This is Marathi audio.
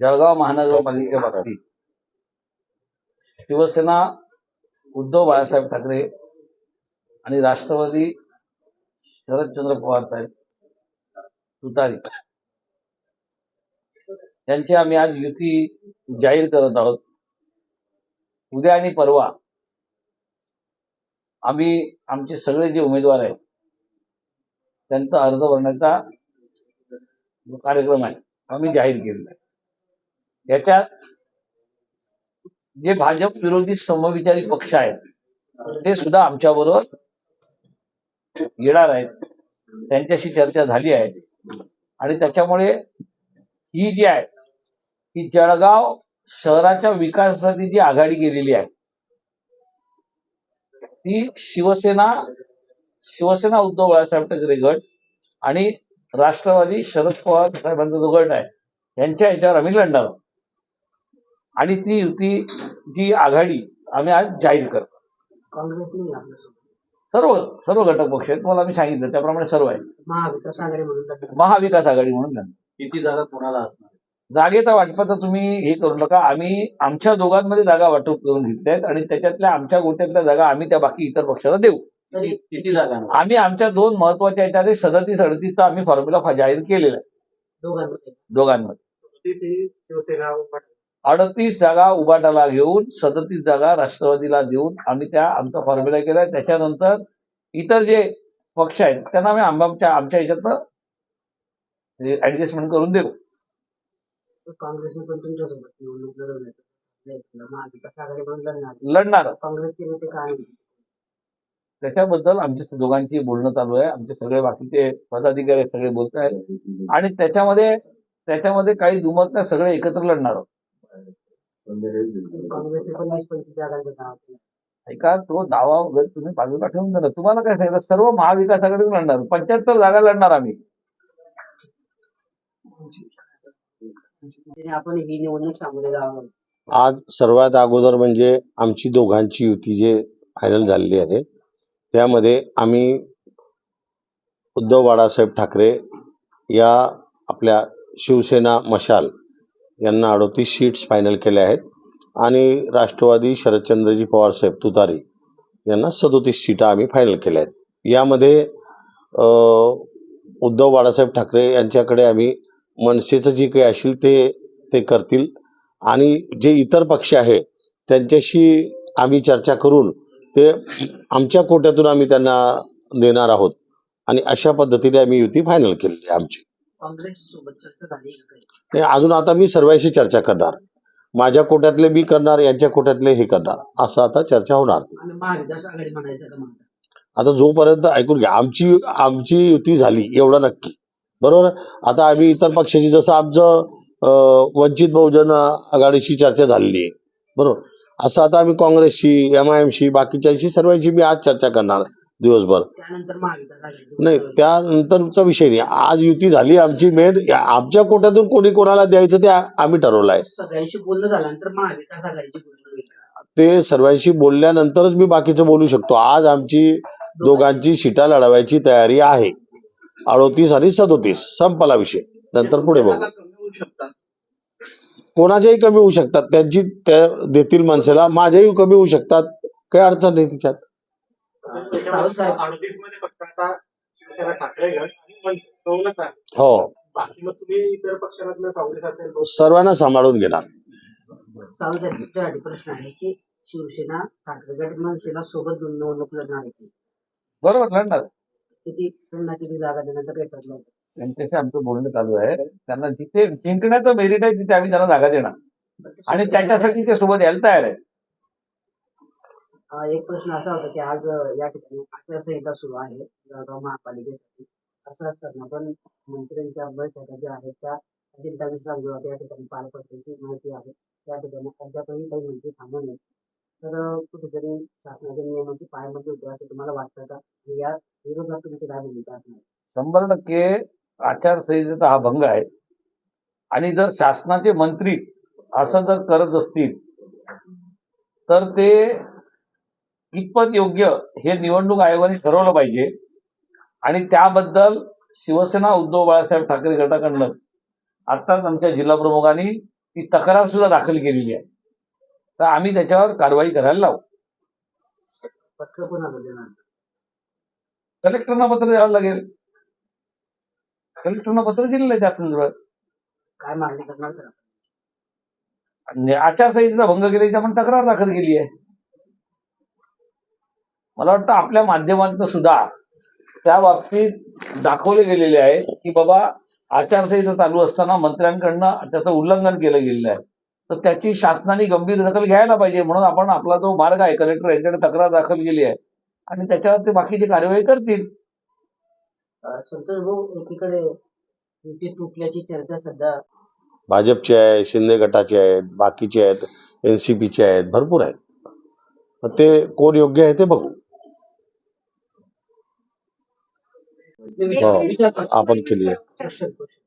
जळगाव महानगरपालिके बाबतीत. शिवसेना उद्धव बाळासाहेब ठाकरे आणि राष्ट्रवादी शरदचंद्र पवार साहेब तुतारी. यांची आम्ही आज युती जाहीर करत आहोत. उद्या आणि परवा आम्ही आमचे सगळे जे उमेदवार आहेत त्यांचा अर्ज भरण्याचा कार्यक्रम आहे आम्ही जाहीर केलेला आहे. याच्यात जे भाजप विरोधी समविचारी पक्ष आहेत ते सुद्धा आमच्या बरोबर येणार आहेत. त्यांच्याशी चर्चा झाली आहे. आणि त्याच्यामुळे ही जी आहे ही जळगाव शहराच्या विकासासाठी जी आघाडी गेलेली आहे ती शिवसेना शिवसेना उद्धव बाळासाहेब ठाकरे गट आणि राष्ट्रवादी शरद पवार साहेबांचा जो गट आहे यांच्या याच्यावर आम्ही लढणार आहोत. आणि ती युती जी आघाडी आम्ही आज जाहीर करतो. काँग्रेस नाही आपल्यासोबत सर्व सर्व घटक पक्ष आहेत. तुम्हाला मी सांगितलं त्याप्रमाणे सर्व आहे महाविकास आघाडी म्हणून लढणार. महाविकास आघाडी म्हणून लढणार. किती जागा कोणाला असणार? जागेचा वाटपाचा तुम्ही हे करू नका. आम्ही आमच्या दोघांमध्ये जागा वाटप करून घेतल्या आहेत आणि त्याच्यातल्या आमच्या गोट्यातल्या जागा आम्ही त्या बाकी इतर पक्षाला देऊ. किती जागा आम्ही आमच्या दोन महत्त्वाच्या याच्यामध्ये सदतीस अडतीसचा आम्ही फॉर्म्युला जाहीर केलेला आहे. दोघांमध्ये. दोघांमध्ये. शिवसेना अडतीस जागा उबाटाला घेऊन सदतीस जागा राष्ट्रवादीला देऊन आम्ही त्या आमचा फॉर्म्युला केलाय. त्याच्यानंतर इतर जे पक्ष आहेत त्यांना आम्ही आमच्या आमच्या ह्याच्यातनं ऍडजस्टमेंट करून देऊ. काँग्रेसने पण निवडणूक लढणार लढणार. काँग्रेसचे नेते काय म्हणतात? त्याच्याबद्दल आमच्या दोघांची बोलणं चालू आहे. आमचे सगळे बाकीचे पदाधिकारी सगळे बोलत आहेत आणि त्याच्यामध्ये त्याच्यामध्ये काही दुमत नाही. सगळे एकत्र लढणार आहोत. काँग्रेसने पंचवीस. ऐका तो दावा वगैरे तुम्ही बाजूला ठेवून द्या ना. तुम्हाला काय सांगितलं? सर्व महाविकास आघाडी लढणार. पंच्याहत्तर जागा लढणार आम्ही. त्याने आपण ही निवडणूक सामोरे जावं. आज सर्वात अगोदर म्हणजे आमची दोघांची युती जे फायनल झालेली आहे त्यामध्ये आम्ही उद्धव बाळासाहेब ठाकरे या आपल्या शिवसेना मशाल यांना अडोतीस सीट्स फायनल केल्या आहेत. आणि राष्ट्रवादी शरदचंद्रजी पवारसाहेब तुतारी यांना सदोतीस सीटा आम्ही फायनल केल्या आहेत. यामध्ये उद्धव बाळासाहेब ठाकरे यांच्याकडे आम्ही मनसेचं जे काही असेल ते ते करतील. आणि जे इतर पक्ष आहे त्यांच्याशी आम्ही चर्चा करून ते आमच्या कोट्यातून आम्ही त्यांना देणार आहोत. आणि अशा पद्धतीने आम्ही युती फायनल केलेली आहे आमची. आणि अजून आता मी सर्वांशी चर्चा करणार. माझ्या कोट्यातले मी करणार यांच्या कोट्यातले हे करणार. असं आता चर्चा होणार. आता जोपर्यंत ऐकून घ्या आमची आमची युती झाली एवढं नक्की. बरोबर? आता आम्ही इतर पक्षाची जसं आमचं वंचित बहुजन आघाडीशी चर्चा झालेली आहे. बरोबर? असं आता आम्ही काँग्रेसशी एम आय एमशी बाकीच्यांशी सर्वांशी मी आज चर्चा करणार. दिवसभर. त्यानंतर महाविकास आघाडी नाही त्यानंतरचा विषय नाही. आज युती झाली आमची मेन आमच्या कोट्यातून कोणी कोणाला द्यायचं ते आम्ही ठरवलं आहे सगळ्यांशी बोलणं झाल्यानंतर महाविकास आघाडीची ते सर्वांशी बोलल्यानंतरच मी बाकीचं बोलू शकतो. आज आमची दोघांची सीटा लढवायची तयारी आहे. अडोतीस आणि सदोतीस. संपला विषय. नंतर पुढे बघू. कोणाच्याही कमी होऊ शकतात. त्यांची त्या देतील माणसाला. माझ्याही कमी होऊ शकतात. काही अडचण नाही साहेब अडतीसमध्ये फक्त आता शिवसेना ठाकरे गट आणि मनसे दोनच आहे हो. बाकी मग तुम्ही इतर पक्षांमधलं काँग्रेस असेल लोक सर्वांना सांभाळून घेणार. सावंत साहेब तुमच्यासाठी प्रश्न आहे की शिवसेना ठाकरे गट मनसेला सोबत घेऊन निवडणूक लढणार आहे बरोबर लढणार किती त्यांना किती जागा देण्याचा काही ठरलं होतं? त्यांच्याशी आमचं बोलणं चालू आहे. त्यांना जिथे जिंकण्याचं मेरिट आहे तिथे आम्ही त्यांना जागा देणार. आणि त्याच्यासाठी ते सोबत यायला तयार आहे एक प्रश्न असा होता की आज या ठिकाणी आचारसंहिता सुरू आहे जळगाव महापालिकेसाठी. असं असताना पण मंत्र्यांच्या बैठका ज्या आहेत त्या अजिंठा विश्रामगृहात या ठिकाणी पार पडण्याची माहिती आहे. त्या ठिकाणी अद्यापही काही मंत्री थांबून आहेत तर कुठेतरी शासनाच्या नियमाची पायामध्ये होते असं तुम्हाला वाटतं का? या विरोधात तुमची काय भूमिका असणार? शंभर टक्के आचारसंहितेचा हा भंग आहे. आणि जर शासनाचे मंत्री असं जर करत असतील तर ते कितपत योग्य हे निवडणूक आयोगाने ठरवलं पाहिजे. आणि त्याबद्दल शिवसेना उद्धव बाळासाहेब ठाकरे गटाकडनं आत्ताच आमच्या जिल्हा प्रमुखांनी ती तक्रार सुद्धा दाखल केलेली आहे. तर आम्ही त्याच्यावर कारवाई करायला लावू. कलेक्टरना पत्र द्यावं लागेल. कलेक्टरना पत्र दिलेलं आहे त्या संदर्भात काय मागणी करणार आचारसंहितेचा भंग केल्याची आपण तक्रार दाखल केली आहे. मला वाटतं आपल्या माध्यमातून सुद्धा त्या बाबतीत दाखवले गेलेले आहे की बाबा आचारसंहिता चालू असताना मंत्र्यांकडनं त्याचं उल्लंघन केलं गेलेलं आहे. तर त्याची शासनाने गंभीर दखल घ्यायला पाहिजे म्हणून आपण आपला जो मार्ग आहे कलेक्टर यांच्याकडे तक्रार दाखल केली आहे. आणि त्याच्यावर ते बाकीची कार्यवाही करतील. संतोष भाऊ एकीकडे युती तुटल्याची चर्चा सध्या भाजपचे आहे शिंदे गटाचे आहेत बाकीचे आहेत एन सी पीचे आहेत भरपूर आहेत. ते कोण योग्य आहे ते बघू. हो, आपण केली आहे क्वेश्चन क्वेश्चन